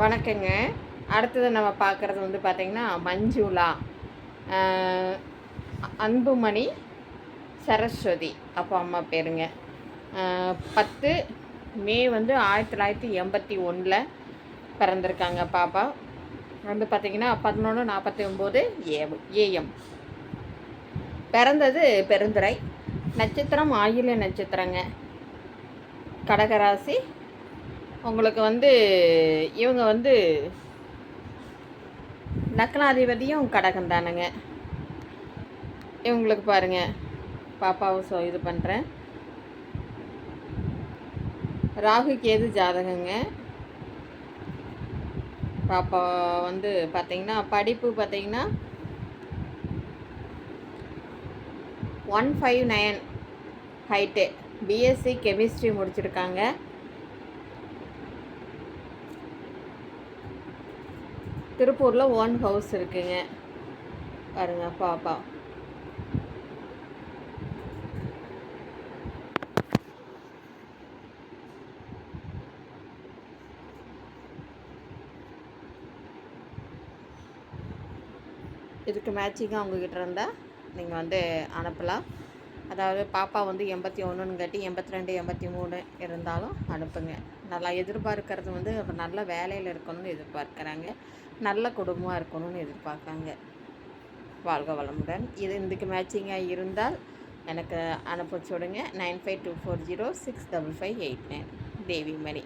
வணக்கங்க. அடுத்தது நம்ம பார்க்குறது வந்து பார்த்திங்கன்னா மஞ்சுளா. அன்புமணி சரஸ்வதி அப்பா அம்மா பேருங்க. பத்து மே வந்து ஆயிரத்தி தொள்ளாயிரத்தி எண்பத்தி ஒன்றில் பிறந்திருக்காங்க பாப்பா. வந்து பார்த்திங்கன்னா பதினொன்று நாற்பத்தி ஒம்பது ஏ ஏஎம். பிறந்தது பெருந்துறை நட்சத்திரம் ஆயில்ய நட்சத்திரங்க. கடகராசி உங்களுக்கு வந்து இவங்க வந்து லக்னாதிபதியும் கடகம் தானுங்க. இவங்களுக்கு பாருங்க பாப்பாவும் ஸோ இது பண்ணுறேன் ராகு கேது ஜாதகங்க. பாப்பா வந்து பார்த்தீங்கன்னா படிப்பு பார்த்தீங்கன்னா one five nine height BSc chemistry முடிச்சிருக்காங்க. திருப்பூரில் ஓன் ஹவுஸ் இருக்குங்க. பாருங்க பாப்பா. இதுக்கு மேட்சிங்காக உங்ககிட்ட இருந்தால் நீங்கள் வந்து அனுப்பலாம். அதாவது பாப்பா வந்து எண்பத்தி ஒன்றுன்னு கட்டி எண்பத்தி ரெண்டு எண்பத்தி மூணு இருந்தாலும் அனுப்புங்க. நல்லா எதிர்பார்க்கறது வந்து ஒரு நல்ல வேலையில் இருக்கணும்னு எதிர்பார்க்குறாங்க. நல்ல குடும்பமாக இருக்கணும்னு எதிர்பார்க்காங்க வாழ்க வளமுடன். இது இதுக்கு மேட்சிங்காக இருந்தால் எனக்கு அனுப்பிச்சு விடுங்க nine five two four zero six double five eight nine. Devi Mani.